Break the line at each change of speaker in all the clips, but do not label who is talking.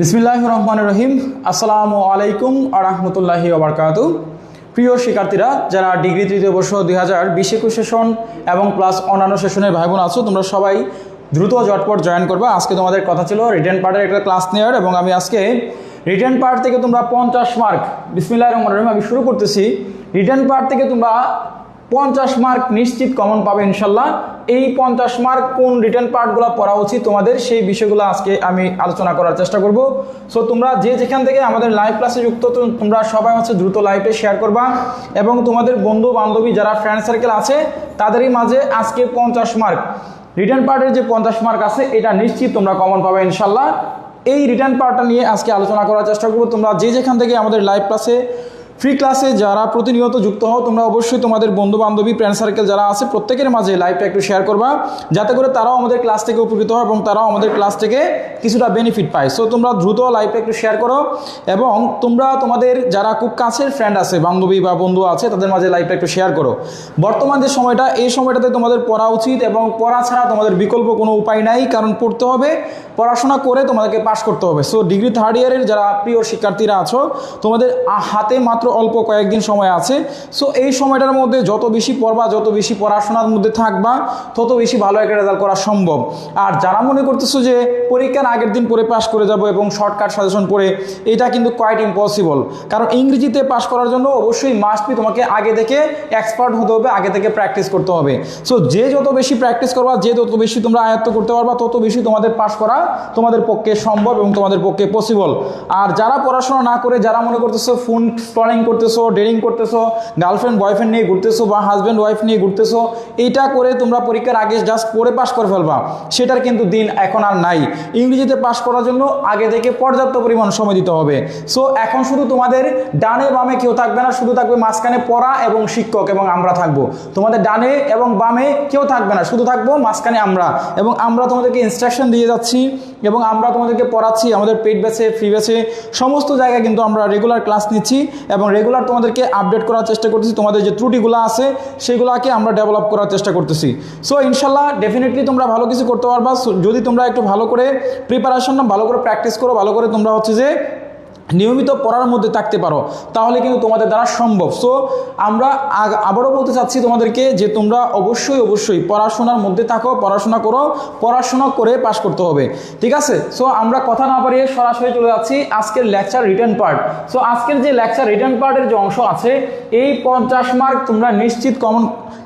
বিসমিল্লাহ রহমান রহিম আসসালামু আলাইকুম আরহামতুল্লাহি ওবরকাত প্রিয় শিক্ষার্থীরা, যারা ডিগ্রি তৃতীয় বর্ষ দুই হাজার বিশ একুশ সেশন এবং প্লাস অন্যান্য সেশনের ভাই বোন আছো, তোমরা সবাই দ্রুত জটপট জয়েন করবা। আজকে তোমাদের কথা ছিল রিটার্ন পার্টের একটা ক্লাস নেওয়ার এবং আমি আজকে রিটার্ন পার্ট থেকে তোমরা পঞ্চাশ মার্ক বিসমিল্লাহ রহমান রহিম আমি শুরু করতেছি। রিটার্ন পার্ট থেকে তোমরা পঞ্চাশ মার্ক নিশ্চিত কমন পাবে ইনশাল্লাহ। এই পঞ্চাশ মার্ক কোন রিটার্ন পার্টগুলো পড়া উচিত তোমাদের, সেই বিষয়গুলো আজকে আমি আলোচনা করার চেষ্টা করব। সো তোমরা যে যেখান থেকে আমাদের লাইভ ক্লাসে যুক্ত তোমরা সবাই হচ্ছে দ্রুত লাইভে শেয়ার করবা এবং তোমাদের বন্ধু বান্ধবী যারা ফ্রেন্ড সার্কেল আছে, তাদেরই মাঝে আজকে পঞ্চাশ মার্ক। রিটার্ন পার্টের যে পঞ্চাশ মার্ক আছে, এটা নিশ্চিত তোমরা কমন পাবে ইনশাল্লাহ। এই রিটার্ন পার্টটা নিয়ে আজকে আলোচনা করার চেষ্টা করব। তোমরা যে যেখান থেকে আমাদের লাইভ ক্লাসে ফ্রি ক্লাসে যারা প্রতিনিয়ত যুক্ত হও, তোমরা অবশ্যই তোমাদের বন্ধু বান্ধবী ফ্রেন্ড সার্কেল যারা আছে, প্রত্যেকের মাঝে লাইভটা একটু শেয়ার করবা। যাতে করে তারাও আমাদের ক্লাস থেকে উপকৃত হয় এবং তারাও আমাদের ক্লাস থেকে কিছুটা বেনিফিট পায়। সো তোমরা দ্রুত লাইভটা একটু শেয়ার করো এবং তোমরা তোমাদের যারা খুব কাছের ফ্রেন্ড আছে, বান্ধবী বা বন্ধু আছে, তাদের মাঝে লাইভটা একটু শেয়ার করো। বর্তমান যে সময়টা, এই সময়টাতে তোমাদের পড়া উচিত এবং পড়া ছাড়া তোমাদের বিকল্প কোনো উপায় নাই, কারণ পড়তে হবে, পড়াশোনা করে তোমাদেরকে পাশ করতে হবে। সো ডিগ্রি থার্ড ইয়ারের যারা প্রিয় শিক্ষার্থীরা আছো, তোমাদের হাতে মাত্র অল্প কয়েকদিন সময় আছে। সো এই সময়টার মধ্যে যত বেশি পড়বা, যত বেশি পড়াশোনার মধ্যে থাকবা, তত বেশি ভালো একটা রেজাল্ট করা সম্ভব। আর যারা মনে করতেছো যে পরীক্ষার আগের দিন পরে পাশ করে যাব এবং শর্টকাট সাজেশন পড়ে, এটা কিন্তু কোয়াইট ইম্পসিবল কারণ ইংরেজিতে পাশ করার জন্য অবশ্যই মাস্ট বি তোমাকে আগে থেকে এক্সপার্ট হতে হবে, আগে থেকে প্র্যাকটিস করতে হবে। সো যে যত বেশি প্র্যাকটিস করবা, যে যত বেশি তোমরা আয়ত্ত করতে পারবা, তত বেশি তোমাদের পাশ করা তোমাদের পক্ষে সম্ভব এবং তোমাদের পক্ষে পসিবল আর যারা পড়াশোনা না করে, যারা মনে করতেছো ফোন স্ক্রলিং করতেছো ডেরিং করতেছো গার্লফ্রেন্ড বয়ফ্রেন্ড নিয়ে ঘুরতেছো বা হাজব্যান্ড ওয়াইফ নিয়ে ঘুরতেছো, এইটা করে তোমরা পরীক্ষার আগে জাস্ট পড়ে পাশ করে ফেলবা। সেটার কিন্তু দিন এখন আর নাই। ইংরেজিতে পাশ করার জন্য আগে থেকে পর্যাপ্ত পরিমাণ সময় দিতে হবে। সো এখন শুধু তোমাদের ডানে বামে কেউ থাকবে না, শুধু থাকবে মাঝখানে পড়া এবং শিক্ষক এবং আমরা থাকব। তোমাদের ডানে এবং বামে কেউ থাকবে না, শুধু থাকব মাঝখানে আমরা। এবং আমরা তোমাদেরকে ইনস্ট্রাকশন দিয়ে যাচ্ছি এবং আমরা তোমাদেরকে পড়াচ্ছি, আমাদের পেড ব্যাচে ফ্রি ব্যাচে সমস্ত জায়গায় কিন্তু আমরা রেগুলার ক্লাস নিচ্ছি এবং রেগুলার তোমাদেরকে আপডেট করার চেষ্টা করতেছি। তোমাদের যে ত্রুটিগুলো আছে, সেগুলোকে আমরা ডেভেলপ করার চেষ্টা করতেছি। সো ইনশাল্লাহ ডেফিনেটলি তোমরা ভালো কিছু করতে পারবা। যদি তোমরা একটু ভালো করে প্রিপারেশন ভালো করে প্র্যাকটিস করো, ভালো করে তোমরা হচ্ছে যে নিয়মিত পড়ার মধ্যে থাকতে পারো, তাহলে কিন্তু তোমাদের দ্বারা সম্ভব। সো আমরা আবারও বলতে চাচ্ছি তোমাদেরকে যে তোমরা অবশ্যই অবশ্যই পড়াশোনার মধ্যে থাকো, পড়াশোনা করো, পড়াশোনা করে পাশ করতে হবে। ঠিক আছে? সো আমরা কথা না পারিয়ে সরাসরি চলে যাচ্ছি আজকের লেকচার রিটার্ন পার্ট সো আজকের যে লেকচার রিটার্ন পার্টের যে অংশ আছে, এই পঞ্চাশ মার্ক তোমরা নিশ্চিত কমন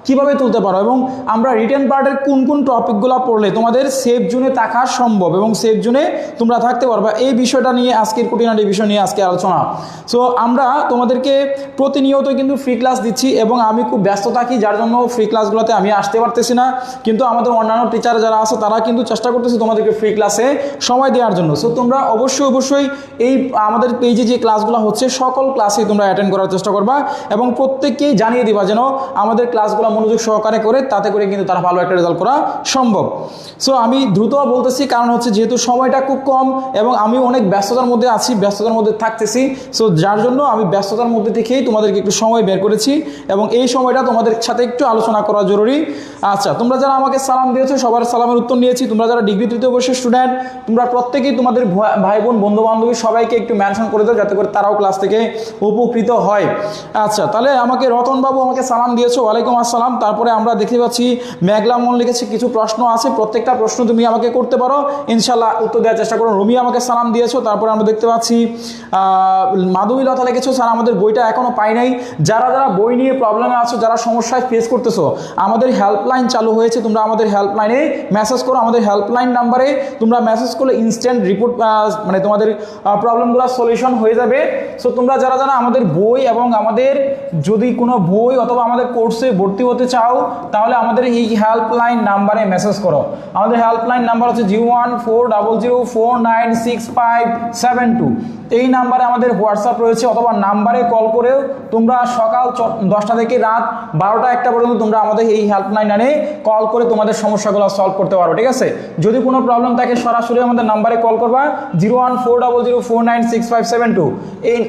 কীভাবে তুলতে পারো? এবং আমরা রিটার্ন পার্টের কোন কোন টপিকগুলো পড়লে তোমাদের সেফ জোনে থাকা সম্ভব এবং সেফ জোনে তোমরা থাকতে পারবা? এই বিষয়টা নিয়ে আজকের কুটিনাটি বিষয় নিয়ে আজকে আলোচনা। সো আমরা তোমাদেরকে প্রতিনিয়ত কিন্তু ফ্রি ক্লাস দিচ্ছি এবং আমি খুব ব্যস্ত থাকি, যার জন্য ফ্রি ক্লাসগুলোতে আমি আসতে পারতেছি না। কিন্তু আমাদের অন্যান্য টিচার যারা আছে, তারা কিন্তু চেষ্টা করতেছে তোমাদেরকে ফ্রি ক্লাসে সময় দেওয়ার জন্য। সো তোমরা অবশ্যই অবশ্যই এই আমাদের পেজে যে ক্লাসগুলো হচ্ছে, সকল ক্লাসেই তোমরা অ্যাটেন্ড করার চেষ্টা করবা এবং প্রত্যেককেই জানিয়ে দিবা যেন আমাদের ক্লাসগুলো মনোযোগ সহকারে করে, তাতে করে কিন্তু তারা ভালো একটা রেজাল্ট করা সম্ভব। সো আমি দ্রুত বলতেছি, কারণ হচ্ছে যেহেতু সময়টা খুব কম এবং আমি অনেক ব্যস্ততার মধ্যে আছি, ব্যস্ততার মধ্যে থাকতেছি। সো যার জন্য আমি ব্যস্ততার মধ্যে থেকেই তোমাদেরকে একটু সময় বের করেছি এবং এই সময়টা তোমাদের সাথে একটু আলোচনা করা জরুরি। আচ্ছা তোমরা যারা আমাকে সালাম দিয়েছ, সবার সালামের উত্তর নিয়েছি। তোমরা যারা ডিগ্রি তৃতীয় বর্ষের স্টুডেন্ট তোমরা প্রত্যেকেই তোমাদের ভাই বোন বন্ধু বান্ধবী সবাইকে একটু মেনশন করে দাও যাতে করে তারাও ক্লাস থেকে উপকৃত হয়। আচ্ছা তাহলে আমাকে রতনবাবু আমাকে সালাম দিয়েছ, ওয়ালাইকুম আসসালাম। তারপরে আমরা দেখতে পাচ্ছি, মেঘলা মন লিখেছে, কিছু প্রশ্ন আছে। প্রত্যেকটা প্রশ্ন তুমি আমাকে করতে পারো। ইনশাল্লাহ উত্তর দেওয়ার চেষ্টা করো। রুমি আমাকে সালাম দিয়েছ, তারপরে আমরা দেখতে পাচ্ছি মাধবী লতা লিখেছো, স্যার, আমাদের বইটা এখনও পাই নাই। যারা যারা বই নিয়ে প্রবলেমে আছো, যারা সমস্যায় ফেস করতেছো, আমাদের হেল্পলাইন চালু হয়েছে, তোমরা আমাদের হেল্পলাইনে মেসেজ করো, আমাদের হেল্পলাইন নাম্বারে তোমরা মেসেজ করলে ইনস্ট্যান্ট রিপোর্ট মানে তোমাদের প্রবলেমগুলো সলিউশন হয়ে যাবে। সো তোমরা যারা যারা আমাদের বই এবং আমাদের যদি কোনো বই অথবা আমাদের কোর্সে ভর্তি হতে চাও, তাহলে আমাদের এই হেল্পলাইন নাম্বারে মেসেজ করো। আমাদের হেল্পলাইন নাম্বার হচ্ছে zero one four double zero four nine six five seven two এই নাম্বারে আমাদের হোয়াটসঅ্যাপ রয়েছে অথবা নাম্বারে কল করেও তোমরা সকাল দশটা থেকে রাত বারোটা একটা পর্যন্ত তোমরা আমাদের এই হেল্পলাইনে কল করে তোমাদের সমস্যাগুলো সলভ করতে পারো ঠিক আছে? যদি কোনো প্রবলেম থাকে সরাসরি আমাদের নাম্বারে কল করবা zero one four double zero four nine six five seven two এই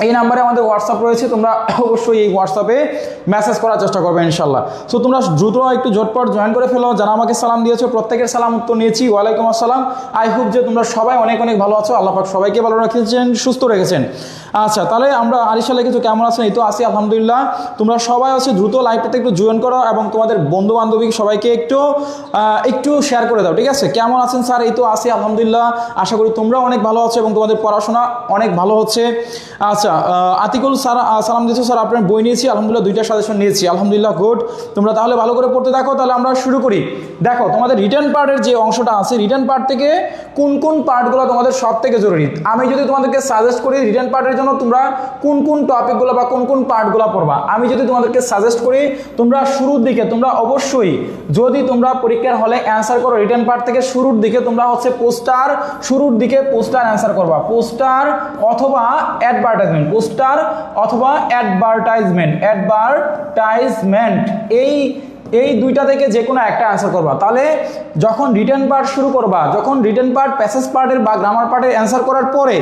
এই নাম্বারে আমাদের হোয়াটসঅ্যাপ রয়েছে, তোমরা অবশ্যই এই হোয়াটসঅ্যাপে মেসেজ করার চেষ্টা করবে ইনশাল্লাহ সো তোমরা দ্রুত একটু ঝটপট জয়েন করে ফেলো, যারা আমাকে সালাম দিয়েছ, প্রত্যেকের সালাম উত্তর নিয়েছি। ওয়ালাইকুম আসসালাম। আই হোপ যে তোমরা সবাই অনেক অনেক ভালো আছো। আল্লাহ পাক সবাইকে ভালো রেখেছেন সুস্থ রেখেছেন। আচ্ছা তাহলে আমরা আরিশা লিখেছো কেমন আছেন? এই তো আছি, আলহামদুলিল্লাহ। তোমরা সবাই আছে, দ্রুত লাইভটাতে একটু জয়েন করো এবং তোমাদের বন্ধু বান্ধবী সবাইকে একটু একটু শেয়ার করে দাও, ঠিক আছে? কেমন আছেন স্যার? এই তো আছি, আলহামদুলিল্লাহ। আশা করি তোমরা অনেক ভালো আছো এবং তোমাদের পড়াশোনা অনেক ভালো হচ্ছে। আচ্ছা আহ, আতিকুল স্যার সালাম দিচ্ছ স্যার আপনার বই নিয়েছি আলহামদুলিল্লাহ দুইটা সাজেশন নিয়েছি আলহামদুলিল্লাহ গুড। তোমরা তাহলে ভালো করে পড়তে দেখো তাহলে আমরা শুরু করি। দেখো তোমাদের রিটার্ন পার্টের যে অংশটা আছে রিটার্ন পার্ট থেকে কোন কোন পার্টগুলো তোমাদের সব থেকে জরুরি? আমি যদি তোমাদেরকে সাজেস্ট করি রিটার্ন পার্টের জন্য তোমরা কোন কোন টপিকগুলো বা কোন কোন পার্টগুলো পড়বা? আমি যদি তোমাদেরকে সাজেস্ট করি তোমরা শুরুর দিকে তোমরা অবশ্যই যদি তোমরা পরীক্ষার হলে অ্যান্সার করো রিটার্ন পার্ট থেকে শুরুর দিকে তোমরা হচ্ছে পোস্টার শুরুর দিকে পোস্টার অ্যান্সার করবা। পোস্টার অথবা অ্যাডভার্টাইজমেন্ট পোস্টার অথবা অ্যাডভার্টাইজমেন্ট অ্যাডভার্টাইজমেন্ট এই এই দুইটা থেকে যে কোনো একটা অ্যান্সার করবা। তাহলে যখন রিটার্ন পার্ট শুরু করবা, যখন রিটার্ন পার্ট প্যাসেজ পার্টের বা গ্রামার পার্টের অ্যান্সার করার পরে,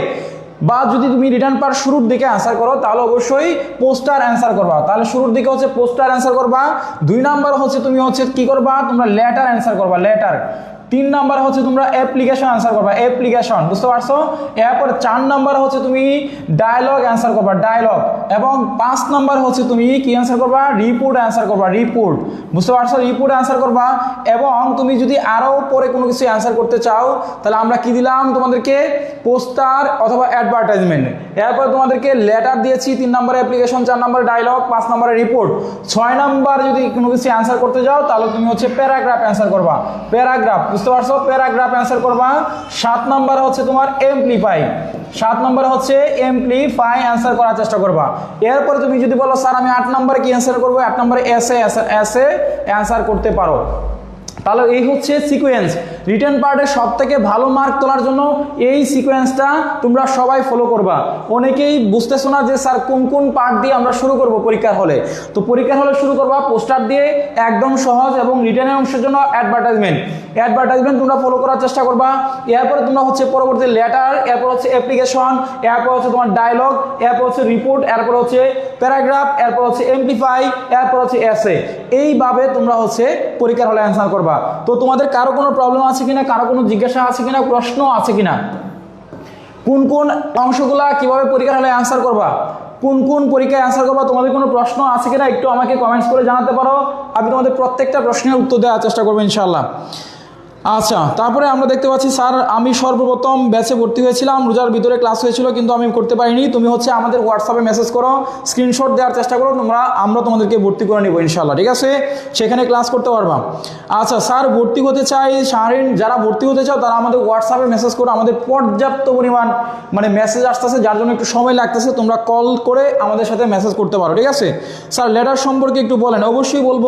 বা যদি তুমি রিটার্ন পার্ট শুরুর দিকে অ্যান্সার করো, তাহলে অবশ্যই পোস্টার অ্যান্সার করবা। তাহলে শুরুর দিকে হচ্ছে পোস্টার অ্যান্সার করবা। দুই নাম্বার হচ্ছে তুমি হচ্ছে কি করবা? তোমরা লেটার অ্যান্সার করবা লেটার তিন নাম্বার হচ্ছে তোমরা অ্যাপ্লিকেশন অ্যান্সার করবা। অ্যাপ্লিকেশন বুঝতে পারছ? এরপর চার নাম্বার হচ্ছে তুমি ডায়লগ অ্যান্সার করবা। ডায়লগ এবং পাঁচ নম্বর হচ্ছে তুমি কি অ্যান্সার করবা? রিপোর্ট অ্যান্সার করবা রিপোর্ট বুঝতে পারছ? রিপোর্ট অ্যান্সার করবা এবং তুমি যদি আরও পরে কোনো কিছু অ্যান্সার করতে চাও, তাহলে আমরা কি দিলাম? তোমাদেরকে পোস্টার অথবা অ্যাডভার্টাইজমেন্ট এরপর তোমাদেরকে লেটার দিয়েছি, তিন নম্বরে অ্যাপ্লিকেশন চার নম্বরে ডায়লগ পাঁচ নম্বরে রিপোর্ট ছয় নম্বর যদি কোনো কিছু অ্যান্সার করতে যাও, তাহলে তুমি হচ্ছে প্যারাগ্রাফ অ্যান্সার করবা। প্যারাগ্রাফ বুঝতে পারছ? প্যারাগ্রাফ অ্যান্সার করবা। সাত নম্বর হচ্ছে তোমার এমপ্লিফাই সাত নম্বরে হচ্ছে এমপ্লিফাই অ্যান্সার করার চেষ্টা করবা। এরপরে তুমি যদি বলো, স্যার, আমি আট নম্বরে কি অ্যান্সার করব? আট নম্বরে এসে এসে অ্যান্সার করতে পারো। তাহলে এই হচ্ছে সিকোয়েন্স রিটার্ন পার্টের সব থেকে ভালো মার্ক তোলার জন্য এই সিকোয়েন্সটা তোমরা সবাই ফলো করবা। অনেকেই বুঝতেছো না যে, স্যার, কোন কোন পার্ট দিয়ে আমরা শুরু করব পরীক্ষার হলে? তো পরীক্ষার হলে শুরু করবা পোস্টার দিয়ে একদম সহজ এবং রিটার্নের অংশের জন্য অ্যাডভার্টাইজমেন্ট অ্যাডভার্টাইজমেন্ট তোমরা ফলো করার চেষ্টা করবা। এরপরে তোমরা হচ্ছে পরবর্তী লেটার এরপর হচ্ছে অ্যাপ্লিকেশন এরপর হচ্ছে তোমার ডায়লগ এরপর হচ্ছে রিপোর্ট এরপর হচ্ছে প্যারাগ্রাফ এরপর হচ্ছে এমপ্লিফাই এরপর হচ্ছে এসে এইভাবে তোমরা হচ্ছে পরীক্ষার হলে অ্যান্সার করবা। তো তোমাদের কারও কোনো প্রবলেম আছে কিনা, কারও কোনো জিজ্ঞাসা আছে কিনা, প্রশ্ন আছে কিনা? কোন কোন অংশগুলা কীভাবে পরীক্ষা হলে অ্যান্সার করবা? কোন কোন পরীক্ষায় অ্যান্সার করবা? তোমাদের কোনো প্রশ্ন আছে কিনা একটু আমাকে কমেন্টস করে জানাতে পারো। আমি তোমাদের প্রত্যেকটা প্রশ্নের উত্তর দেওয়ার চেষ্টা করব ইনশাল্লাহ আচ্ছা তারপরে আমরা দেখতে পাচ্ছি, স্যার, আমি সর্বপ্রথম ব্যাচে ভর্তি হয়েছিলাম। রোজার ভিতরে ক্লাস হয়েছিল, কিন্তু আমি করতে পারিনি। তুমি হচ্ছে আমাদের হোয়াটসঅ্যাপে মেসেজ করো স্ক্রিনশট দেওয়ার চেষ্টা করো, তোমরা, আমরা তোমাদেরকে ভর্তি করে নিব ইনশাল্লাহ ঠিক আছে? সেখানে ক্লাস করতে পারবা। আচ্ছা স্যার, ভর্তি হতে চাই, শাহরিন, যারা ভর্তি হতে চাও, তারা আমাদের হোয়াটসঅ্যাপে মেসেজ করো। আমাদের পর্যাপ্ত পরিমাণ মানে মেসেজ আসতেছে, যার জন্য একটু সময় লাগতেছে, তোমরা কল করে আমাদের সাথে মেসেজ করতে পারো, ঠিক আছে? স্যার লেটার সম্পর্কে একটু বলেন, অবশ্যই বলব।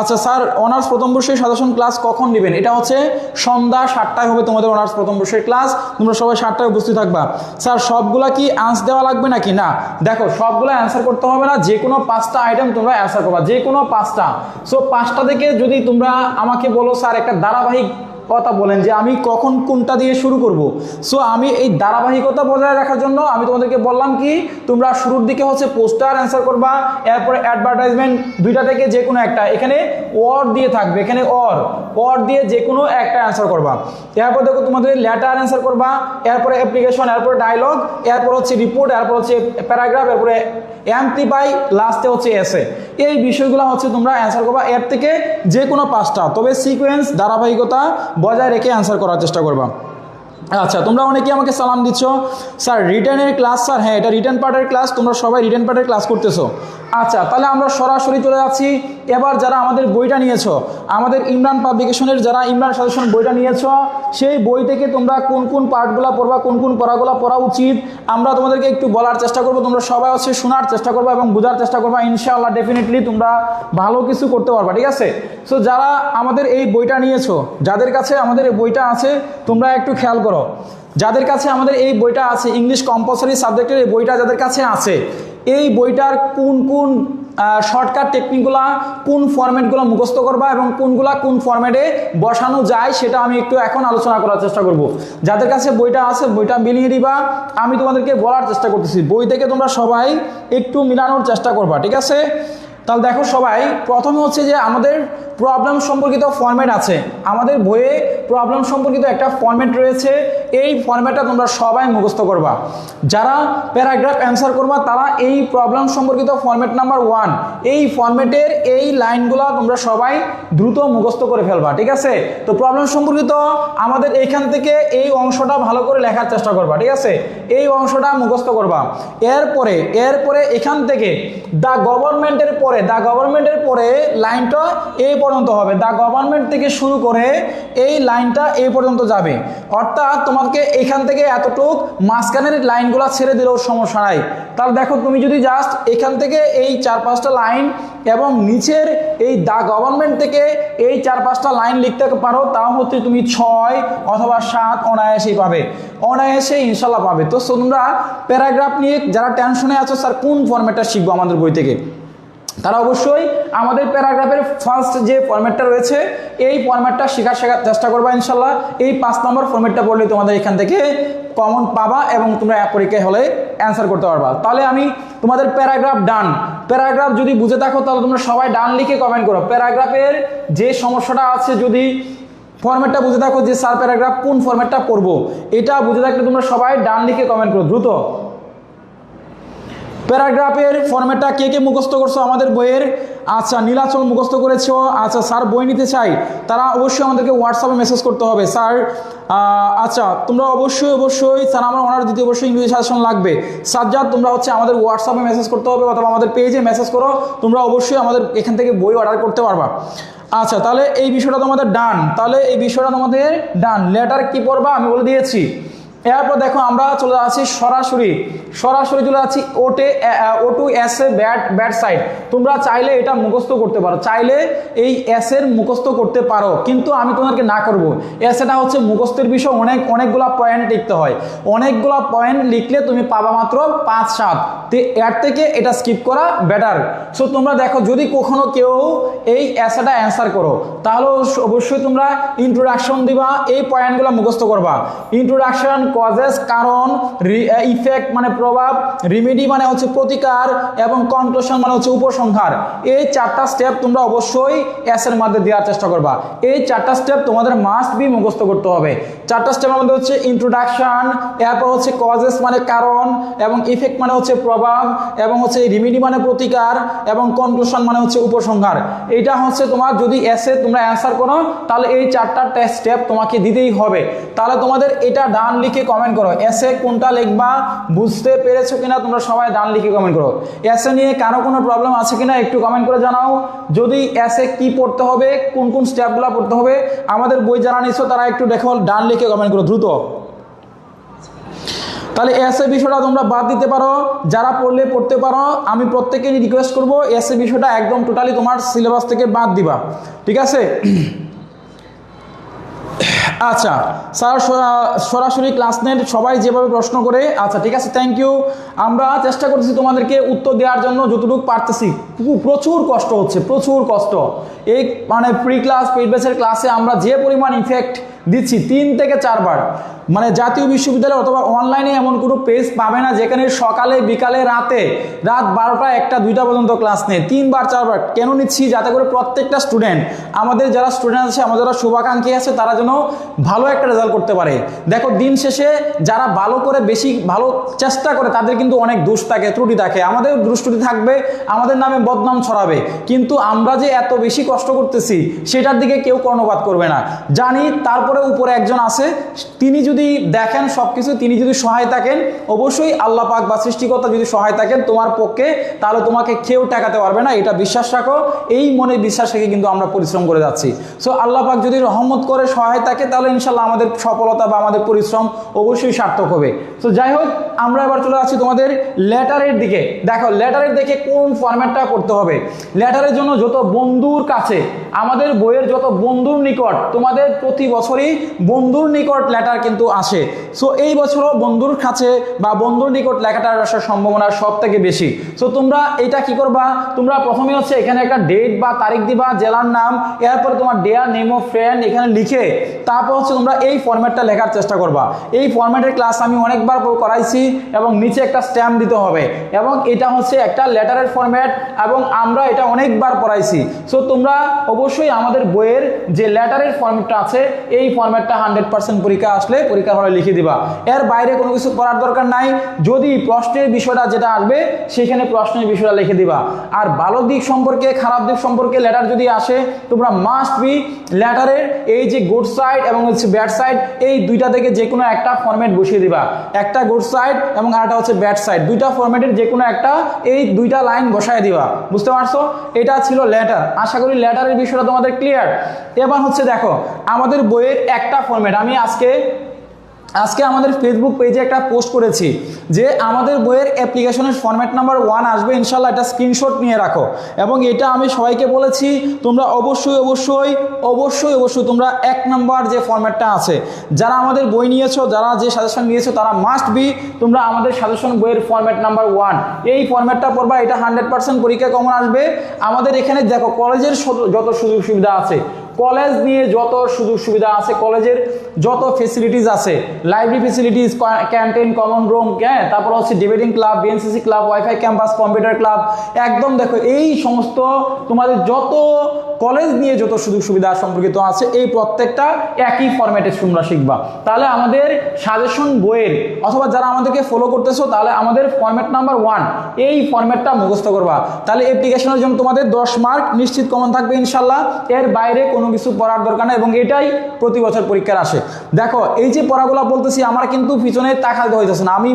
আচ্ছা স্যার অনার্স প্রথম বর্ষের সাজেশন ক্লাস কখন নেবেন? এটা হচ্ছে সন্ধ্যা সাতটায় হবে তোমাদের অনার্স প্রথম বর্ষের ক্লাস তোমরা সবাই সাতটায় উপস্থিত থাকবা। স্যার সবগুলা কি আনস দেওয়া লাগবে নাকি? না। দেখো, সবগুলো অ্যান্সার করতে হবে না। যে কোনো পাঁচটা আইটেম তোমরা অ্যান্সার করবা। যে কোনো পাঁচটা। সো পাঁচটা থেকে যদি তোমরা আমাকে বলো স্যার একটা ধারাবাহিক কথা বলেন যে আমি কখন কোনটা দিয়ে শুরু করব। সো আমি এই ধারাবাহিকতা বজায় রাখার জন্য আমি তোমাদেরকে বললাম কি, তোমরা শুরুর দিকে হচ্ছে পোস্টার অ্যান্সার করবা, এরপরে অ্যাডভার্টাইজমেন্ট দুইটা থেকে যে কোনো একটা, এখানে ওয়ার্ড দিয়ে থাকবে, এখানে অর ওয়ার্ড দিয়ে যে কোনো একটা অ্যান্সার করবা। এরপর দেখো তোমাদের লেটার অ্যান্সার করবা, এরপরে অ্যাপ্লিকেশন এরপরে ডায়লগ এরপর হচ্ছে রিপোর্ট এরপর হচ্ছে প্যারাগ্রাফ এরপরে অ্যাম্পলিফাই লাস্টে হচ্ছে এসে এই বিষয়গুলো হচ্ছে তোমরা অ্যান্সার করবা। এর থেকে যে কোনো পাঁচটা, তবে সিকোয়েন্স ধারাবাহিকতা বজায় রেখে অ্যান্সার করার চেষ্টা করবা। আচ্ছা তোমরা অনেকেই আমাকে সালাম দিচ্ছ। স্যার রিটার্নের ক্লাস স্যার হ্যাঁ এটা রিটার্ন পার্টের ক্লাস তোমরা সবাই রিটার্ন পার্টের ক্লাস করতেছো। আচ্ছা তাহলে আমরা সরাসরি চলে যাচ্ছি। এবার যারা আমাদের বইটা নিয়েছো, আমাদের ইমরান পাবলিকেশনের যারা ইমরান সাজেশন বইটা নিয়েছো, সেই বই থেকে তোমরা কোন কোন পার্টগুলো পড়বা, কোন কোন পড়াগুলো পড়া উচিত? আমরা তোমাদেরকে একটু বলার চেষ্টা করব, তোমরা সবাই হচ্ছে শোনার চেষ্টা করবা এবং বোঝার চেষ্টা করবা, ইনশাআল্লাহ ডেফিনেটলি তোমরা ভালো কিছু করতে পারবা, ঠিক আছে? সো যারা আমাদের এই বইটা নিয়েছো, যাদের কাছে আমাদের এই বইটা আছে, তোমরা একটু খেয়াল করো। যাদের কাছে আমাদের এই বইটা আছে ইংলিশ কম্পালসারি সাবজেক্টের এই বইটা যাদের কাছে আছে এই বইটার কোন কোন শর্টকাট টেকনিকগুলা কোন ফর্ম্যাটগুলো মুখস্থ করবা এবং কোনগুলা কোন ফর্ম্যাটে বসানো যায় সেটা আমি একটু এখন আলোচনা করার চেষ্টা করব। যাদের কাছে বইটা আছে, বইটা মিলিয়ে দিবা। আমি তোমাদেরকে বলার চেষ্টা করতেছি। বই থেকে তোমরা সবাই একটু মিলানোর চেষ্টা করবা, ঠিক আছে? তাহলে দেখো সবাই, প্রথমে হচ্ছে যে আমাদের প্রবলেম সম্পর্কিত ফরম্যাট আছে। আমাদের বইয়ে প্রবলেম সম্পর্কিত একটা ফরম্যাট রয়েছে। এই ফরম্যাটটা তোমরা সবাই মুখস্থ করবা। যারা প্যারাগ্রাফ অ্যান্সার করবা, তারা এই প্রবলেম সম্পর্কিত ফরম্যাট নাম্বার ওয়ান এই ফরম্যাটের এই লাইনগুলো তোমরা সবাই দ্রুত মুখস্থ করে ফেলবা, ঠিক আছে? তো প্রবলেম সম্পর্কিত আমাদের এইখান থেকে এই অংশটা ভালো করে লেখার চেষ্টা করবা, ঠিক আছে? এই অংশটা মুখস্থ করবা। এরপরে এরপরে এখান থেকে দ্য গভর্নমেন্টের পরে দ্য গভর্নমেন্টের পরে লাইনটা এই পর্যন্ত হবে। দ্য গভর্নমেন্ট থেকে শুরু করে এই লাইনটা এই পর্যন্ত যাবে। অর্থাৎ তোমাকে এখান থেকে এতটুক মাঝখানের লাইনগুলো ছেড়ে দিলেও সমস্যা নাই। তাহলে দেখো, তুমি যদি জাস্ট এখান থেকে এই চার পাঁচটা লাইন এবং নিচের এই দ্য গভর্নমেন্ট থেকে এই চার পাঁচটা লাইন লিখতে পারো, তাও হচ্ছে তুমি ছয় অথবা সাত অনায়াসেই পাবে। অনায়াসে ইনশাল্লাহ পাবে। তো তোমরা প্যারাগ্রাফ নিয়ে যারা টেনশনে আছো স্যার কোন ফর্মেটটা শিখব আমাদের বই থেকে? তারা অবশ্যই আমাদের প্যারাগ্রাফের ফার্স্ট যে ফর্ম্যাটটা রয়েছে, এই ফর্ম্যাটটা শেখার শেখার চেষ্টা করবা ইনশাল্লাহ। এই পাঁচ নম্বর ফর্ম্যাটটা পড়লে তোমাদের এখান থেকে কমন পাবা এবং তোমরা পরীক্ষায় হলে অ্যান্সার করতে পারবা। তাহলে আমি তোমাদের প্যারাগ্রাফ ডান প্যারাগ্রাফ যদি বুঝে থাকো, তাহলে তোমরা সবাই ডান লিখে কমেন্ট করো। প্যারাগ্রাফের যে সমস্যাটা আছে, যদি ফর্ম্যাটটা বুঝে থাকো যে, স্যার, প্যারাগ্রাফ কোন ফর্ম্যাটটা পড়ব? এটা বুঝে থাকলে তোমরা সবাই ডান লিখে কমেন্ট করো, দ্রুত। প্যারাগ্রাফের ফর্মেটটা কে কে মুখস্থ করছ আমাদের বইয়ের? আচ্ছা নীলাচল মুখস্থ করেছ। আচ্ছা স্যার বই নিতে চাই, তারা অবশ্যই আমাদেরকে হোয়াটসঅ্যাপে মেসেজ করতে হবে। স্যার আচ্ছা তোমরা অবশ্যই অবশ্যই, স্যার, আমার অনার দিতে অবশ্যই ইংরেজি শাসন লাগবে। সাজ্জাদ, তোমরা হচ্ছে আমাদের হোয়াটসঅ্যাপে মেসেজ করতে হবে, অথবা আমাদের পেজে মেসেজ করো। তোমরা অবশ্যই আমাদের এখান থেকে বই অর্ডার করতে পারবা। আচ্ছা তাহলে এই বিষয়টা তোমাদের ডান তাহলে এই বিষয়টা তোমাদের ডান লেটার কি পড়বা? আমি বলে দিয়েছি। এরপর দেখো আমরা চলে যাচ্ছি সরাসরি সরাসরি চলে যাচ্ছি ওটে ও টু এস এ ব্যাট ব্যাট সাইড তোমরা চাইলে এটা মুখস্থ করতে পারো, চাইলে এই এস এর মুখস্থ করতে পারো, কিন্তু আমি তোমাদেরকে না করব। এস এটা হচ্ছে মুখস্থের বিষয়, অনেক, অনেকগুলা পয়েন্ট লিখতে হয়। অনেকগুলা পয়েন্ট লিখলে তুমি পাবা মাত্র পাঁচ, সাত। তো এর থেকে এটা স্কিপ করা বেটার সো তোমরা দেখো, যদি কখনো কেউ এই এসেটা অ্যান্সার করো, তাহলে অবশ্যই তোমরা ইন্ট্রোডাকশন দিবা, এই পয়েন্টগুলো মুখস্থ করবা। ইন্ট্রোডাকশন কজেস কারণ ইফেক্ট মানে প্রভাব রিমেডি মানে হচ্ছে প্রতিকার, এবং কনক্লুশন মানে হচ্ছে উপসংহার। এই চারটা স্টেপ তোমরা অবশ্যই এস এর মধ্যে দেওয়ার চেষ্টা করবা। এই চারটা স্টেপ তোমাদের মাস্ট বি মুখস্থ করতে হবে। চারটা স্টেপের মধ্যে হচ্ছে ইন্ট্রোডাকশন এরপর হচ্ছে কজেস মানে কারণ, এবং ইফেক্ট মানে হচ্ছে প্রভাব, এবং হচ্ছে রিমেডি মানে প্রতিকার, এবং কনক্লুশন মানে হচ্ছে উপসংহার। এইটা হচ্ছে তোমার যদি এসে তোমরা অ্যান্সার করো, তাহলে এই চারটা স্টেপ তোমাকে দিতেই হবে। তাহলে তোমাদের এটা ডান লিখে কমেন্ট করো। এসে কোনটা লিখবা বুঝতে পেরেছ কিনা তোমরা সবাই ডান লিখে কমেন্ট করো। এসে নিয়ে কারও কোনো প্রবলেম আছে কিনা একটু কমেন্ট করে জানাও। যদি এসে কি পড়তে হবে, কোন কোন স্টেপগুলো পড়তে হবে, আমাদের বই যারা নিচ্ছ তারা একটু দেখো, ডান লিখে কমেন্ট করো দ্রুত। তাহলে এসে বিষয়টা তোমরা বাদ দিতে পারো, যারা পড়লে পড়তে পারো, আমি প্রত্যেকেরই রিকোয়েস্ট করব এসে বিষয়টা একদম টোটালি তোমার সিলেবাস থেকে বাদ দিবা। ঠিক আছে? আচ্ছা স্যার, সরা- সরাসরি ক্লাস নেট সবাই যেভাবে প্রশ্ন করে আচ্ছা ঠিক আছে থ্যাংক ইউ আমরা চেষ্টা করতেছি তোমাদেরকে উত্তর দেওয়ার জন্য যতটুকু পারতেছি। প্রচুর কষ্ট হচ্ছে, প্রচুর কষ্ট। এই মানে প্রি ক্লাস পেড ব্যাচের ক্লাসে আমরা যে পরিমাণ ইফেক্ট দিচ্ছি, তিন থেকে চারবার মানে জাতীয় বিশ্ববিদ্যালয় অথবা অনলাইনে এমন কোনো পেজ পাবে না যেখানে সকালে, বিকালে, রাতে, রাত বারোটা, একটা, দুইটা পর্যন্ত ক্লাস নেই তিনবার, চারবার, কেন নিচ্ছি? যাতে করে প্রত্যেকটা স্টুডেন্ট আমাদের যারা স্টুডেন্ট আছে, আমাদের যারা শুভাকাঙ্ক্ষী আছে, তারা যেন ভালো একটা রেজাল্ট করতে পারে। দেখো, দিন শেষে যারা ভালো করে বেশি, ভালো চেষ্টা করে, তাদের কিন্তু অনেক দোষ থাকে, ত্রুটি থাকে। আমাদের দোষ ত্রুটি থাকবে, আমাদের নামে বদনাম ছড়াবে। কিন্তু আমরা যে এত বেশি কষ্ট করতেছি, সেটার দিকে কেউ কর্ণপাত করবে না। জানি তারপরে উপরে একজন আছে, তিনি যদি দেখেন সব কিছু তিনি যদি সহায় থাকেন, অবশ্যই আল্লাহ পাক বা সৃষ্টিকর্তা যদি সহায় থাকেন তোমার পক্ষে, তাহলে তোমাকে কেউ টেকাতে পারবে না। এটা বিশ্বাস রাখো, এই মনে বিশ্বাস রেখে কিন্তু আমরা পরিশ্রম করে যাচ্ছি। সো আল্লাহ পাক যদি রহমত করে সহায় থাকে তাহলে ইনশাল্লাহ আমাদের সফলতা বা আমাদের পরিশ্রম অবশ্যই সার্থক হবে। তো যাই হোক, আমরা এবার চলে যাচ্ছি তোমাদের লেটারের দিকে। দেখো লেটারের দিকে কোন ফরম্যাটটা করতে হবে? লেটারের জন্য যত বন্ধুর কাছে, আমাদের বইয়ের যত বন্ধুর নিকট, তোমাদের প্রতি বছরই বন্ধুর নিকট লেটার কিন্তু আসে। সো এই বছরও বন্ধুর কাছে বা বন্ধুর নিকট লেখাটার আসার সম্ভাবনা সব থেকে বেশি। সো তোমরা এটা কি করবা? তোমরা প্রথমে হচ্ছে এখানে একটা ডেট বা তারিখ দিবা, জেলার নাম, এরপরে তোমার ডেয়ার নেম অফ ফ্রেন্ড এখানে লিখে তারপর হচ্ছে তোমরা এই ফরম্যাটটা লেখার চেষ্টা করবা। এই ফরম্যাটের ক্লাস আমি অনেকবার করাইছি এবং নিচে একটা স্ট্যাম্প দিতে হবে এবং এটা হচ্ছে একটা লেটারের ফরম্যাট এবং আমরা এটা অনেকবার পড়াইছি। সো তোমরা অবশ্যই আমাদের বইয়ের যে লেটারের ফরম্যাটটা আছে, এই ফরম্যাটটা হান্ড্রেড পার্সেন্ট পরীক্ষা আসলে পরীক্ষার হলে লিখে দিবা। এর বাইরে কোনো কিছু করার দরকার নাই। যদি প্রশ্নের বিষয়টা যেটা আসবে, সেখানে প্রশ্নের বিষয়টা লিখে দিবা। আর ভালো দিক সম্পর্কে, খারাপ দিক সম্পর্কে লেটার যদি আসে, তোমরা মাস্ট বি লেটারের এই যে গুড সাইড এবং হচ্ছে ব্যাট সাইড এই দুইটা থেকে যে কোনো একটা ফরম্যাট বসিয়ে দিবা। একটা গুড সাইড এবং আরেকটা হচ্ছে ব্যাট সাইড দুইটা ফরম্যাটের যে কোনো একটা এই দুইটা লাইন বসায় দিবা। বুঝতে পারছ? এটা ছিল লেটার আশা করি লেটারের বিষয়টা তোমাদের ক্লিয়ার এবার হচ্ছে দেখো, আমাদের বইয়ের একটা ফরম্যাট আমি আজকে আজকে আমাদের ফেসবুক পেজে একটা পোস্ট করেছি যে আমাদের বইয়ের অ্যাপ্লিকেশনের ফরম্যাট নাম্বার ওয়ান আসবে, ইনশাল্লাহ এটা স্ক্রিনশট নিয়ে রাখো। এবং এটা আমি সবাইকে বলেছি, তোমরা অবশ্যই অবশ্যই অবশ্যই অবশ্যই তোমরা এক নাম্বার যে ফরম্যাটটা আছে, যারা আমাদের বই নিয়েছো, যারা যে সাজেশন নিয়েছো, তারা মাস্ট বি তোমরা আমাদের সাজেশন বইয়ের ফরম্যাট নাম্বার ওয়ান এই ফরম্যাটটা পড়বা, এটা হান্ড্রেড পার্সেন্ট পরীক্ষা কমন আসবে। আমাদের এখানে দেখো কলেজের যত সুযোগ সুবিধা আছে কলেজ নিয়ে যত সুযোগ সুবিধা আছে, কলেজের যত ফেসিলিটিস আছে library facilities canteen common room হ্যাঁ তারপর হচ্ছে debating club BNCC club wifi campus computer club একদম দেখো, এই সমস্ত তোমাদের যত কলেজ নিয়ে যত সুযোগ সুবিধা সম্পর্কিত আছে, এই প্রত্যেকটা একই ফরম্যাটে তোমরা শিখবা। তাহলে আমাদের সাজেশন বইয়ের, অথবা যারা আমাদেরকে ফলো করতেছো, তাহলে আমাদের ফরম্যাট নাম্বার ওয়ান এই ফরম্যাটটা মুখস্থ করবা। তাহলে অ্যাপ্লিকেশনের জন্য তোমাদের দশ মার্ক নিশ্চিত কমন থাকবে ইনশাল্লাহ। এর বাইরে কোনো কিছু পড়ার দরকার নেই এবং এটাই প্রতি বছর পরীক্ষার আসে। দেখো, এই যে পড়াগুলো বলতেছি, আমার কিন্তু পিছনে তাকাতে হইতেছে না। আমি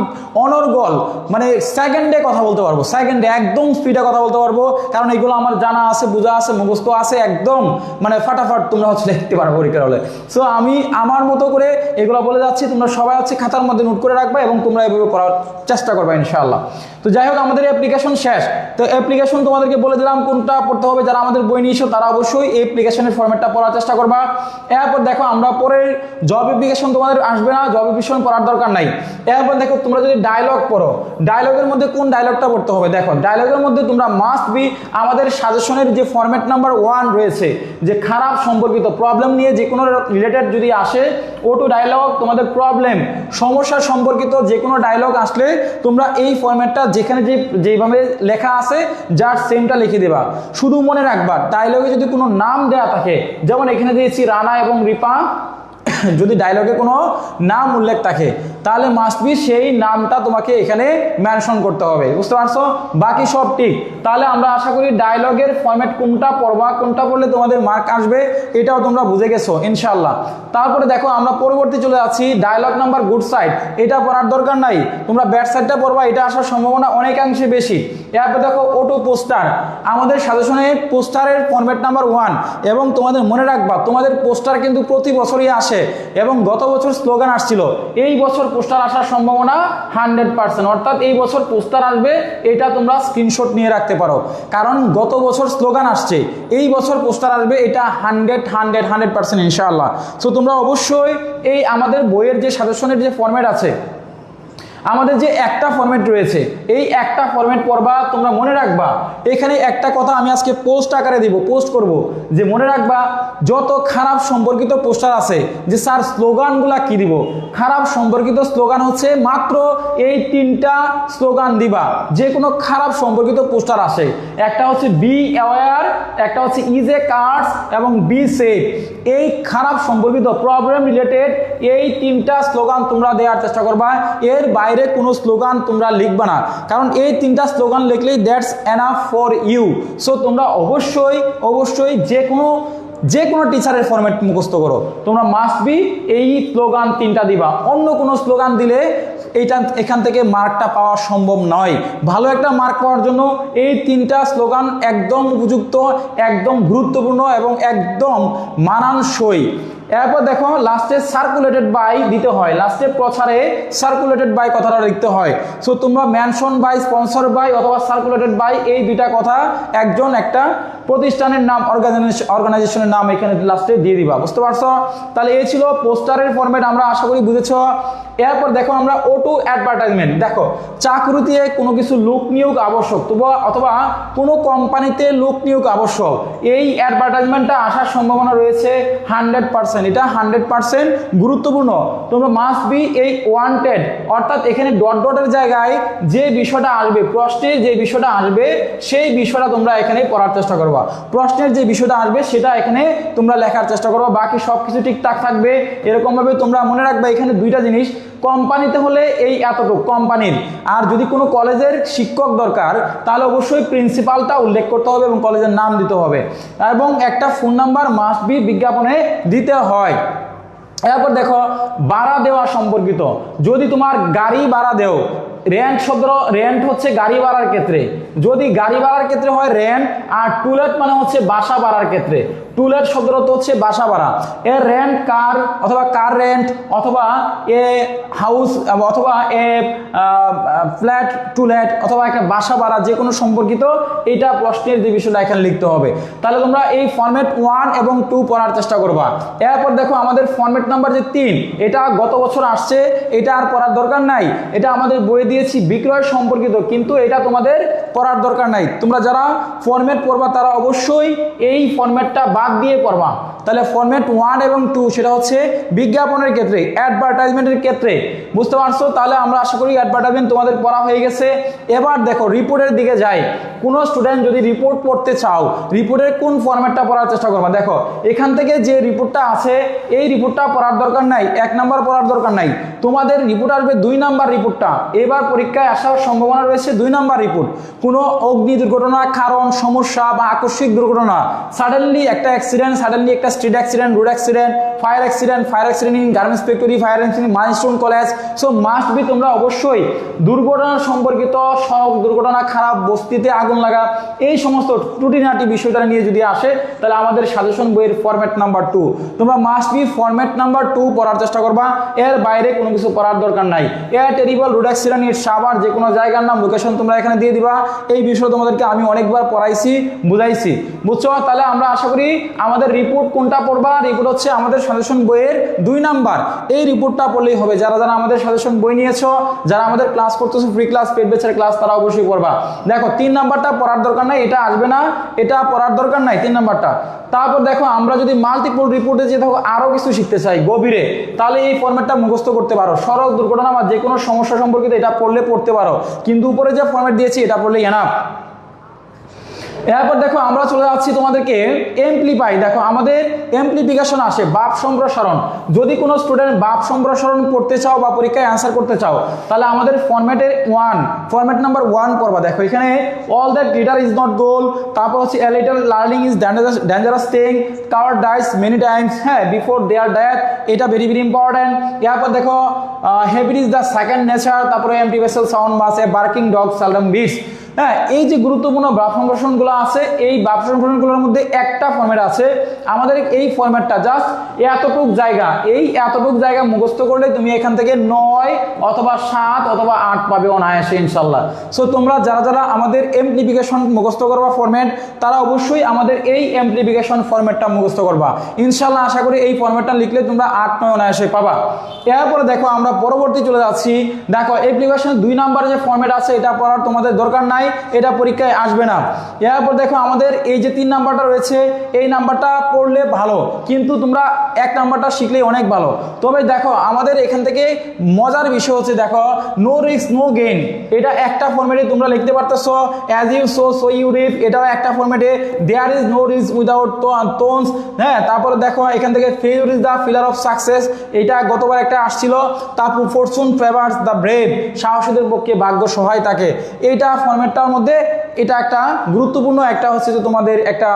অনর্গল মানে সেকেন্ডে কথা বলতে পারব সেকেন্ডে একদম স্পিডে কথা বলতে পারব। কারণ এগুলো আমার জানা আছে, বোঝা আছে, মুখস্থ আছে। একদম মানে ফাটাফাট তোমরা হচ্ছে লিখতে পারো পরীক্ষার হলে সো আমি আমার মতো করে এগুলো বলে যাচ্ছি, তোমরা সবাই হচ্ছে খাতার মধ্যে নোট করে রাখবা এবং তোমরা এভাবে করার চেষ্টা করবা ইনশাআল্লাহ। তো যাই হোক, আমাদের অ্যাপ্লিকেশন শেষ। তো অ্যাপ্লিকেশন তোমাদেরকে বলে দিলাম কোনটা পড়তে হবে, যারা আমাদের বই নিয়েছো তারা অবশ্যই এই অ্যাপ্লিকেশনের ফর্মেটটা পড়ার চেষ্টা করবা। এরপর দেখো, আমরা পরের জব অ্যাপ্লিকেশন তোমাদের আসবে না জব অ্যাপ্লিকেশন পড়ার দরকার নাই। এরপর দেখো, তোমরা যদি ডায়লগ পড়ো ডায়লগের মধ্যে কোন ডায়লগটা পড়তে হবে? দেখো ডায়লগের মধ্যে তোমরা মাস্ট বি আমাদের সাজেশনের যে ফরম্যাট নাম্বার ওয়ান রয়েছে যে খারাপ সম্পর্কিত প্রবলেম নিয়ে যে কোনো রিলেটেড যদি আসে ও টু ডায়লগ তোমাদের প্রবলেম সমস্যা সম্পর্কিত যে কোনো ডায়লগ আসলে তোমরা এই ফর্ম্যাটটা যেখানে যে, যেভাবে লেখা আছে, যার সেমটা লিখে দেবা। শুধু মনে রাখবা ডায়লগে যদি কোনো নাম দেয়া থাকে, যেমন এখানে দিয়েছি রানা এবং রিপা যদি ডায়লগে কোনো নাম উল্লেখ থাকে, তাহলে মাস্ট বি সেই নামটা তোমাকে এখানে মেনশন করতে হবে। বুঝতে পারছ? বাকি সব ঠিক তাহলে আমরা আশা করি ডায়লগের ফরম্যাট কোনটা পড়বা, কোনটা পড়লে তোমাদের মার্ক আসবে, এটাও তোমরা বুঝে গেছো ইনশাল্লাহ তারপরে দেখো, আমরা পরবর্তী চলে যাচ্ছি ডায়লগ নাম্বার গুড সাইড এটা পড়ার দরকার নাই। তোমরা ব্যাড সাইডটা পড়বা, এটা আসার সম্ভাবনা অনেকাংশে বেশি। এরপর দেখো অটো পোস্টার আমাদের সাজেশনে পোস্টারের ফরম্যাট নাম্বার ওয়ান এবং তোমাদের মনে রাখবা, তোমাদের পোস্টার কিন্তু প্রতি বছরই আসে। এবং গত বছর স্লোগান আসছিল, এই বছর পোস্টার আসার সম্ভাবনা হান্ড্রেড পার্সেন্ট। অর্থাৎ এই বছর পোস্টার আসবে, এটা তোমরা স্ক্রিনশট নিয়ে রাখতে পারো। কারণ গত বছর স্লোগান আসছে, এই বছর পোস্টার আসবে, এটা হান্ড্রেড হান্ড্রেড হান্ড্রেড পার্সেন্ট ইনশাআল্লাহ। সো তোমরা অবশ্যই এই আমাদের বইয়ের যে সাজেশনের যে ফর্ম্যাট আছে আমাদের যে একটা ফরম্যাট রয়েছে, এই একটা ফরম্যাট পড়বা, তোমরা মনে রাখবা, এখানে একটা কথা আমি আজকে পোস্ট আকারে দিব পোস্ট করব, যে মনে রাখবা, যত খারাপ সম্পর্কিত পোস্টার আছে, যে স্যার স্লোগানগুলা কি দিব? খারাপ সম্পর্কিত স্লোগান হচ্ছে মাত্র এই তিনটা স্লোগান দিবা যে কোনো খারাপ সম্পর্কিত পোস্টার আসে। একটা হচ্ছে বি অ্যাওয়ার একটা হচ্ছে ইজ এ কার্ডস এবং বি সেফ এই খারাপ সম্পর্কিত প্রবলেম রিলেটেড এই তিনটা স্লোগান তোমরা দেওয়ার চেষ্টা করবা, এর বাইরে কোনো স্লোগান তোমরা লিখবা না। কারণ এই তিনটা স্লোগান লিখলেই that's enough for you so তোমরা অবশ্যই অবশ্যই যে কোনো যে কোনো টিচারের ফরম্যাট মুখস্থ করো। তোমরা মাস্ট বি এই স্লোগান তিনটা দিবা। অন্য কোনো স্লোগান দিলে এইটা এখান থেকে মার্কটা পাওয়া সম্ভব নয়। ভালো একটা মার্ক পাওয়ার জন্য এই তিনটা স্লোগান একদম উপযুক্ত, একদম গুরুত্বপূর্ণ এবং একদম মানানসই। এরপর দেখো লাস্টে সার্কুলেটেড বাই দিতে হয়। লাস্টে প্রচারে সার্কুলেটেড বাই কথাটা লিখতে হয়। সো তোমরা মেনশন বাই স্পন্সর বাই অথবা সার্কুলেটেড বাই এই দুইটা কথা একজন একটা প্রতিষ্ঠানের নাম অর্গানাইজেশন অর্গানাইজেশনের নাম এখানে লাস্টে দিয়ে দিবা। বুঝতে পারছ? তাহলে এই ছিল পোস্টারের ফরম্যাট আমরা আশা করি বুঝেছ। এরপর দেখো, আমরা ও টু অ্যাডভার্টাইজমেন্ট দেখো, চাকরিতে কোনো কিছু লোক নিয়োগ আবশ্যক তবু অথবা কোনো কোম্পানিতে লোক নিয়োগ আবশ্যক। এই অ্যাডভার্টাইজমেন্টটা আসার সম্ভাবনা রয়েছে হান্ড্রেড পার্সেন্ট এটা হান্ড্রেড পার্সেন্ট গুরুত্বপূর্ণ। তোমরা মাস্ট বি এই ওয়ান্টেড অর্থাৎ এখানে ডট ডটের জায়গায় যে বিষয়টা আসবে, প্রশ্নের যে বিষয়টা আসবে, সেই বিষয়টা তোমরা এখানে পড়ার চেষ্টা করবা। প্রশ্নের যে বিষয়টা আসবে, সেটা এখানে তোমরা লেখার চেষ্টা করবা। বাকি সব কিছু ঠিকঠাক থাকবে, এরকমভাবে তোমরা মনে রাখবে এখানে দুইটা জিনিস। কোম্পানিতে হলে এই এতটুকু, কোম্পানির। আর যদি কোনো কলেজের শিক্ষক দরকার, তাহলে অবশ্যই প্রিন্সিপালটা উল্লেখ করতে হবে এবং কলেজের নাম দিতে হবে। এবং একটা ফোন নাম্বার মাস্ট বি বিজ্ঞাপনে দিতে হয়। এরপর দেখো বাড়া দেওয়া সম্পর্কিত। যদি তোমার গাড়ি ভাড়া দেও রেন্ট শব্দ রেন্ট হচ্ছে গাড়ি ভাড়ার ক্ষেত্রে। যদি গাড়ি ভাড়ার ক্ষেত্রে হয় রেন্ট আর টুলেট মানে হচ্ছে বাসা ভাড়ার ক্ষেত্রে। টুলেট শব্দটা তো হচ্ছে বাসা ভাড়া। এ রেন্ট কার অথবা কার রেন্ট অথবা এ হাউস অথবা এ ফ্ল্যাট টুলেট অথবা একটা বাসা ভাড়া যে কোনো সম্পর্কিত, এটা প্রশ্নের যে বিষয়টা এখানে লিখতে হবে। তাহলে তোমরা এই ফর্মেট ওয়ান এবং টু পড়ার চেষ্টা করবা। এরপর দেখো আমাদের ফর্মেট নাম্বার যে তিন, এটা গত বছর আসছে, এটা আর পড়ার দরকার নাই। এটা আমাদের বই দিয়েছি বিক্রয় সম্পর্কিত, কিন্তু এটা তোমাদের পড়ার দরকার নাই। তোমরা যারা ফর্মেট পড়বা, তারা অবশ্যই এই ফর্মেটটা বাদ দিয়ে পড়বা। তাহলে ফর্মেট ওয়ান এবং টু সেটা হচ্ছে বিজ্ঞাপনের ক্ষেত্রে অ্যাডভার্টাইজমেন্টের ক্ষেত্রে। বুঝতে পারছ? তাহলে আমরা আশা করি অ্যাডভার্টাইজমেন্ট তোমাদের পড়া হয়ে গেছে। এবার দেখো রিপোর্টের দিকে যাই। কোনো স্টুডেন্ট যদি রিপোর্ট পড়তে চাও রিপোর্টের কোন ফর্মেটটা পড়ার চেষ্টা করবা? দেখো, এখান থেকে যে রিপোর্টটা আছে, এই রিপোর্টটা পড়ার দরকার নাই, এক নাম্বার পড়ার দরকার নাই। তোমাদের রিপোর্ট আসবে দুই নাম্বার রিপোর্টটা এবার পরীক্ষায় আসার সম্ভাবনা রয়েছে দুই নম্বর রিপোর্ট। কোনো অগ্নি দুর্ঘটনা, কারণ, সমস্যা বা আকস্মিক দুর্ঘটনা। সাডেনলি একটা অ্যাক্সিডেন্ট সাডেনলি একটা street accident road accident fire accident fire accident in garments factory fire accident milestone college so must be তোমরা অবশ্যই দুর্ঘটনা সম্পর্কিত সড়ক দুর্ঘটনা, খারাপ বস্তিতে আগুন লাগা, এই সমস্ত টুটিনাটি বিষয়টা নিয়ে যদি আসে, তাহলে আমাদের সাজেশন বইয়ের ফরম্যাট নাম্বার টু তোমরা must be format number two পড়ার চেষ্টা করবা, এর বাইরে কোনো কিছু পড়ার দরকার নাই। এয়ার টেরিবল রোড অ্যাক্সিডেন্ট এর সাবার যে কোনো জায়গার নাম লোকেশন তোমরা এখানে দিয়ে দিবা। এই বিষয় তোমাদেরকে আমি অনেকবার পড়াইছি, বুঝাইছি। বুঝছ? তাহলে আমরা আশা করি আমাদের রিপোর্ট কোনটা পড়বা? রিপোর্ট হচ্ছে আমাদের সাজেশন বইয়ের দুই নাম্বার। এই রিপোর্টটা পড়লেই হবে। যারা যারা আমাদের সাজেশন বই নিয়েছো, যারা আমাদের ক্লাস করতেছো ফ্রি ক্লাস পেড বেচার ক্লাস তারা অবশ্যই পড়বা। দেখো, তিন নাম্বারটা পড়ার দরকার নাই, এটা আসবে না, এটা পড়ার দরকার নাই, তিন নাম্বারটা। তারপর দেখো, আমরা যদি মাল্টিপল রিপোর্টে যে দেখো আরও কিছু শিখতে চাই গভীরে, তাহলে এই ফর্মেটটা মুখস্থ করতে পারো। সড়ক দুর্ঘটনা বা যে কোনো সমস্যা সম্পর্কিত এটা পড়লে পড়তে পারো। কিন্তু উপরে যে ফর্মেট দিয়েছি, এটা পড়লে এনাফ এরপর দেখো, আমরা চলে যাচ্ছি তোমাদেরকে এমপ্লিপাই দেখো, আমাদের এমপ্লিফিকেশন আসে, বাপ সম্প্রসারণ। যদি কোনো স্টুডেন্ট বাপ সম্প্রসারণ করতে চাও বা পরীক্ষায় অ্যান্সার করতে চাও, তাহলে আমাদের ফর্ম্যাটের ওয়ান ফর্ম্যাট নাম্বার ওয়ান পড়বা। দেখো, এখানে all that leader is not gold তারপর হচ্ছে a little learning is dangerous thing coward dies many times হ্যাঁ বিফোর দেয়ার ডেথ এটা ভেরি ভেরি ইম্পর্টেন্ট এরপর দেখো habit is the second nature তারপরে empty vessel sound much barking dog seldom bites হ্যাঁ এই যে গুরুত্বপূর্ণ বাপ সংগঠনগুলো আছে, এই বাপ সংগঠনগুলোর মধ্যে একটা ফর্মেট আছে। আমাদের এই ফর্মেটটা জাস্ট এতটুক জায়গা। এই এতটুক জায়গা মুখস্থ করলে তুমি এখান থেকে নয় অথবা সাত অথবা আট পাবে অনায়াসে ইনশাল্লাহ সো তোমরা যারা যারা আমাদের এমপ্লিফিকেশন মুখস্থ করবা ফর্মেট তারা অবশ্যই আমাদের এই এমপ্লিফিকেশন ফর্মেটটা মুখস্থ করবা। ইনশাল্লাহ আশা করি এই ফর্মেটটা লিখলে তোমরা আট, নয় অনায়াসে পাবা। এরপরে দেখো, আমরা পরবর্তী চলে যাচ্ছি। দেখো অ্যাপ্লিকেশন দুই নাম্বারে যে ফর্মেট আছে, এটা পড়ার তোমাদের দরকার নাই। এটা পরীক্ষায় আসবে না। এরপর দেখো আমাদের এই যে তিন নাম্বারটা রয়েছে, এই নাম্বারটা পড়লে ভালো, কিন্তু তোমরা এক নাম্বারটা শিখলেই অনেক ভালো। তবে দেখো, আমাদের এখান থেকে মজার বিষয় হচ্ছে দেখো নো রিস্ক নো গেইন এটা একটা ফর্মেটে তোমরা লিখতে পারতেছো as you sow so you reap এটাও একটা ফর্মেটে there is no risk without thorns হ্যাঁ তারপরে দেখো, এখান থেকে fail is the pillar of success এটা গতবার একটা আসছিল তারপর ফরচুন ফেভার্স দ্য ব্রেভ সাহসীদের পক্ষে ভাগ্য সহায় থাকে। এইটা ফর্মেটটার মধ্যে এটা একটা গুরুত্বপূর্ণ একটা হচ্ছে যে তোমাদের একটা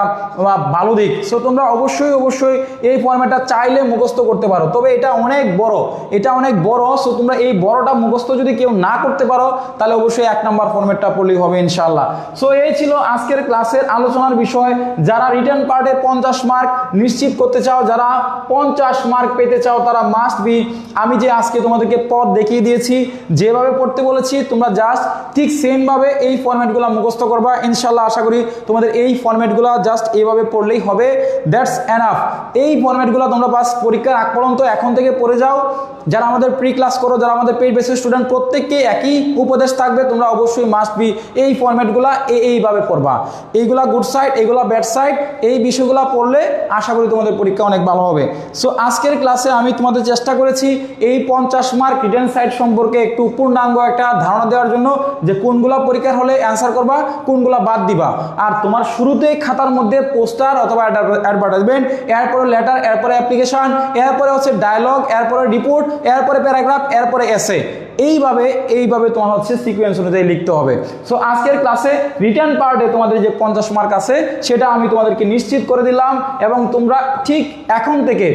ভালো দিক। সো তোমরা অবশ্যই অবশ্যই এই ফর্মেটটা চাইলে মুখস্থ করতে পারো। তবে এটা অনেক বড়। এটা অনেক বড়। সো তোমরা এই বড়টা মুখস্থ যদি কেউ না করতে পারো, তাহলে অবশ্যই এক নাম্বার ফর্মেটটা পড়লেই হবে ইনশাল্লাহ সো এই ছিল আজকের ক্লাসের আলোচনার বিষয়। যারা রিটার্ন পার্টে পঞ্চাশ মার্ক নিশ্চিত করতে চাও, যারা পঞ্চাশ মার্ক পেতে চাও, তারা মাস্ট বি আমি যে আজকে তোমাদেরকে পথ দেখিয়ে দিয়েছি, যেভাবে পড়তে বলেছি, তোমরা জাস্ট ঠিক সেমভাবে এই ফর্ম্যাটগুলো মুখস্থ করবা ইনশাল্লাহ আশা করি তোমাদের এই ফর্ম্যাটগুলো জাস্ট এইভাবে পড়লেই হবে। দ্যাটস এনাফ এই ফর্ম্যাটগুলো তোমরা বাস পরীক্ষার আগ পর্যন্ত এখন থেকে পড়ে যাও। যারা আমাদের প্রি ক্লাস করো, যারা আমাদের পেইড বেসিস স্টুডেন্ট প্রত্যেককে একই উপদেশ থাকবে। তোমরা অবশ্যই মাস্ট বি এই ফর্ম্যাটগুলো এইভাবে পড়বা। এইগুলা গুড সাইড এইগুলা ব্যাড সাইড এই বিষয়গুলো পড়লে আশা করি তোমাদের পরীক্ষা অনেক ভালো হবে। সো আজকের ক্লাসে আমি তোমাদের চেষ্টা করেছি এই পঞ্চাশ মার্ক রিটার্ন সাইড সম্পর্কে একটু পূর্ণাঙ্গ একটা ধারণা দেওয়ার জন্য যে কোনগুলা পরীক্ষার হলে অ্যান্সার করবা। কোনগুলা বাদ দিবা। আর তোমার শুরুতে খাতার মধ্যে পোস্টার অথবা অ্যাডভার্টাইজমেন্ট, এরপরে লেটার, এরপরে অ্যাপ্লিকেশন, এরপরে হচ্ছে ডায়লগ এরপরে রিপোর্ট এরপরে প্যারাগ্রাফ এরপরে এসে এইভাবে এইভাবে তোমার হচ্ছে সিকোয়েন্স অনুযায়ী লিখতে হবে। সো আজকের ক্লাসে রিটার্ন পার্টে তোমাদের যে পঞ্চাশ মার্ক আছে, সেটা আমি তোমাদেরকে নিশ্চিত করে দিলাম এবং তোমরা ঠিক এখন থেকে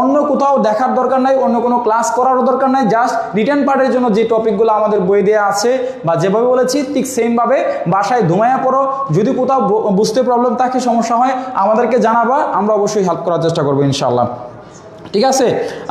অন্য কোথাও দেখার দরকার নাই, অন্য কোনো ক্লাস করারও দরকার নাই জাস্ট রিটার্ন পার্টের জন্য যে টপিকগুলো আমাদের বই দেওয়া আছে বা যেভাবে বলেছি, ঠিক সেমভাবে বাসায় ধুমায়া পড়ো। যদি কোথাও বুঝতে প্রবলেম থাকে, সমস্যা হয়, আমাদেরকে জানাবা, আমরা অবশ্যই হেল্প করার চেষ্টা করব ইনশাল্লাহ ঠিক আছে?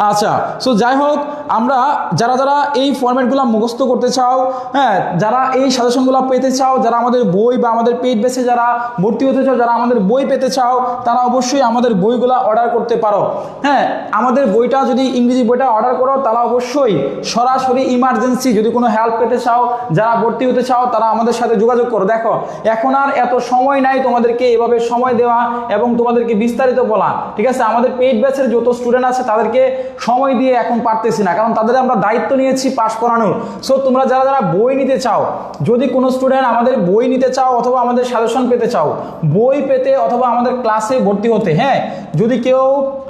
আচ্ছা সো যাই হোক, আমরা যারা যারা এই ফর্ম্যাটগুলো মুখস্থ করতে চাও হ্যাঁ যারা এই সাজেশনগুলো পেতে চাও, যারা আমাদের বই বা আমাদের পেজ বেসে যারা ভর্তি হতে চাও, যারা আমাদের বই পেতে চাও, তারা অবশ্যই আমাদের বইগুলো অর্ডার করতে পারো। হ্যাঁ আমাদের বইটা যদি ইংরেজি বইটা অর্ডার করো, তারা অবশ্যই সরাসরি ইমার্জেন্সি যদি কোনো হেল্প পেতে চাও, যারা ভর্তি হতে চাও, তারা আমাদের সাথে যোগাযোগ করো। দেখো, এখন আর এত সময় নাই তোমাদেরকে এভাবে সময় দেওয়া এবং তোমাদেরকে বিস্তারিত বলা। ঠিক আছে? আমাদের পেইড ব্যাচের যত স্টুডেন্ট আছে, তাদেরকে সময় দিয়ে এখন পারতেছি না, কারণ তাদের আমরা দায়িত্ব নিয়েছি পাশ করানোর। সো তোমরা যারা যারা বই নিতে চাও, যদি কোনো স্টুডেন্ট আমাদের বই নিতে চাও অথবা আমাদের সাজেশন পেতে চাও, বই পেতে অথবা আমাদের ক্লাসে ভর্তি হতে হ্যাঁ যদি কেউ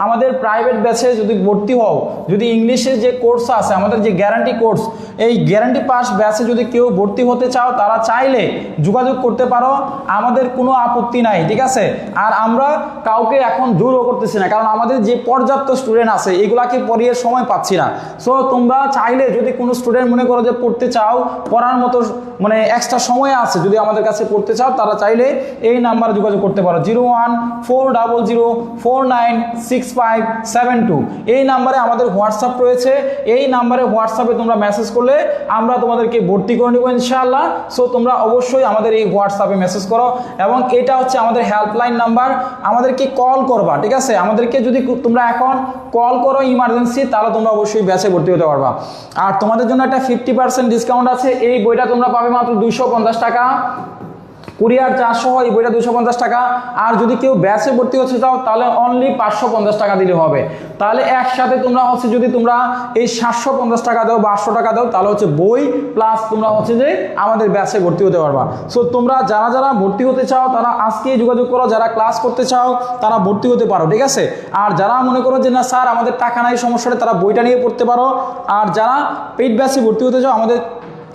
আমাদের প্রাইভেট ব্যাচে যদি ভর্তি হও, যদি ইংলিশের যে কোর্স আছে, আমাদের যে গ্যারান্টি কোর্স এই গ্যারান্টি পাস ব্যাচে যদি কেউ ভর্তি হতে চাও, তারা চাইলে যোগাযোগ করতে পারো, আমাদের কোনো আপত্তি নাই, ঠিক আছে? আর আমরা কাউকে এখন জোরও করতেছি না, কারণ আমাদের যে পর্যাপ্ত স্টুডেন্ট আছে, এগুলাকে পড়িয়ে সময় পাচ্ছি না। সো তোমরা চাইলে যদি কোনো স্টুডেন্ট মনে করো যে পড়তে চাও, পড়ার মতো মানে এক্সট্রা সময় আছে যদি আমাদের কাছে পড়তে চাও, তারা চাইলে এই নাম্বারে যোগাযোগ করতে পারো। Zero one four double zero four nine six five seven two. এই নাম্বারে আমাদের হোয়াটসঅ্যাপ রয়েছে। এই নাম্বারে হোয়াটসঅ্যাপে তোমরা মেসেজ করলে আমরা তোমাদেরকে ভর্তি করে নেব ইনশাআল্লাহ। সো তোমরা অবশ্যই আমাদের এই হোয়াটসঅ্যাপে মেসেজ করো এবং এটা হচ্ছে আমাদের হেল্পলাইন নাম্বার আমাদেরকে কল করবা, ঠিক আছে? আমাদেরকে যদি তোমরা এখন কল করো ইমার্জেন্সি তাহলে তোমরা অবশ্যই ব্যাচে ভর্তি হতে পারবা। আর তোমাদের জন্য একটা ফিফটি পার্সেন্ট ডিসকাউন্ট আছে, এই বইটা তোমরা পাবে মাত্র দুশো টাকা। কুরিয়ার চার্জ সহ এই বইটা দুশো পঞ্চাশ টাকা। আর যদি কেউ ব্যাচে ভর্তি হচ্ছে চাও, তাহলে অনলি পাঁচশো পঞ্চাশ টাকা দিলে হবে। তাহলে একসাথে তোমরা হচ্ছে যদি তোমরা এই সাতশো পঞ্চাশ টাকা দাও বা টাকা দাও, তাহলে হচ্ছে বই প্লাস তোমরা হচ্ছে যে আমাদের ব্যাচে ভর্তি হতে পারবা। সো তোমরা যারা যারা ভর্তি হতে চাও, তারা আজকে যোগাযোগ করো। যারা ক্লাস করতে চাও, তারা ভর্তি হতে পারো, ঠিক আছে? আর যারা মনে করো যে, না, স্যার, আমাদের টাকা নাই, সমস্যাটা তারা বইটা নিয়ে পড়তে পারো। আর যারা পেইড ব্যাচে ভর্তি হতে চাও, আমাদের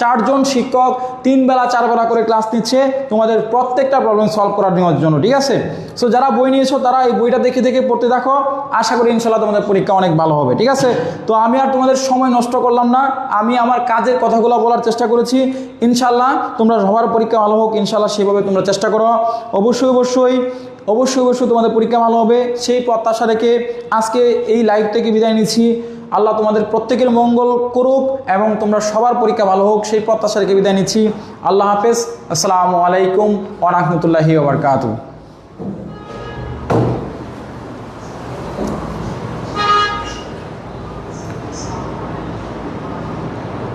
চারজন শিক্ষক তিন বেলা চার বেলা করে ক্লাস নিচ্ছে, তোমাদের প্রত্যেকটা প্রবলেম সলভ করার নেওয়ার জন্য, ঠিক আছে? সো যারা বই নিয়েছো, তারা এই বইটা দেখে দেখে পড়তে দেখো আশা করি ইনশাল্লাহ তোমাদের পরীক্ষা অনেক ভালো হবে, ঠিক আছে? তো আমি আর তোমাদের সময় নষ্ট করলাম না, আমি আমার কাজের কথাগুলো বলার চেষ্টা করেছি ইনশাল্লাহ তোমরা সবার পরীক্ষা ভালো হোক ইনশাল্লাহ সেভাবে তোমরা চেষ্টা করো। অবশ্যই অবশ্যই অবশ্যই অবশ্যই তোমাদের পরীক্ষা ভালো হবে, সেই প্রত্যাশা রেখে আজকে এই লাইভ থেকে বিদায় নিচ্ছি। আল্লাহ তোমাদের প্রত্যেকের মঙ্গল করুক এবং তোমরা সবার পরীক্ষা ভালো হোক, সেই প্রত্যাশা রেখে বিদায় নিচ্ছি। আল্লাহ হাফেজ। আসসালামু আলাইকুম ওরহমতুল্লাহি ওবরকাতু